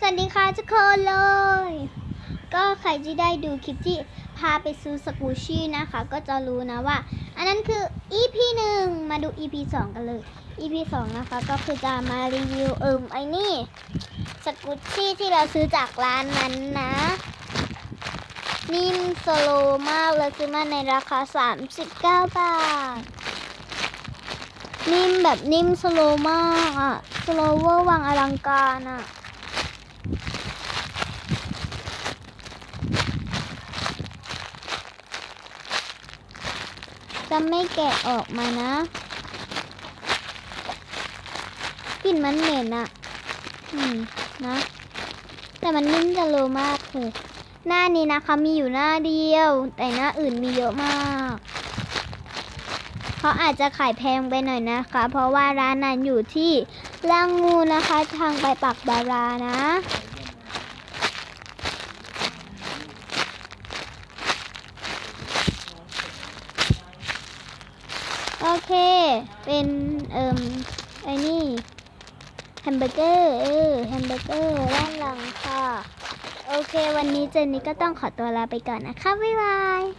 สวัสดีค่ะทุกคนเลย ก็ใครที่ได้ดูคลิปที่พาไปซื้อสกูชี่นะคะ ก็จะรู้นะว่า อันนั้นคือ EP หนึ่งมาดู EP สองกันเลย EP สองนะคะก็คือจะมารีวิวเอิมไอ้นี่สกูชี่ที่เราซื้อจากร้านนั้นนะนิ่มสโลมากเลยซื้อมาในราคา 39 บาท นิ่มแบบนิ่มสโลมากอะสโลเวอร์วังอลังการอะ จะไม่แกะออกมานะกลิ่นมันเหม็นอะอืมนะ แต่มันนิ่มสโลมากเลยหน้านี้นะคะมีอยู่หน้าเดียว แต่หน้าอื่นมีเยอะมาก เขาอาจจะขายแพงไปหน่อยนะคะ เพราะว่าร้านนั้นอยู่ที่ล่างงูนะคะ ทางไปปักบารานะโอเค เป็น เอ่มไอ้นี่แฮมเบอร์เกอร์ เออแฮมเบอร์เกอร์ด้านหลังค่ะ โอเค วันนี้เจนนี่ก็ต้องขอตัวลาไปก่อนนะคะ บ๊ายบาย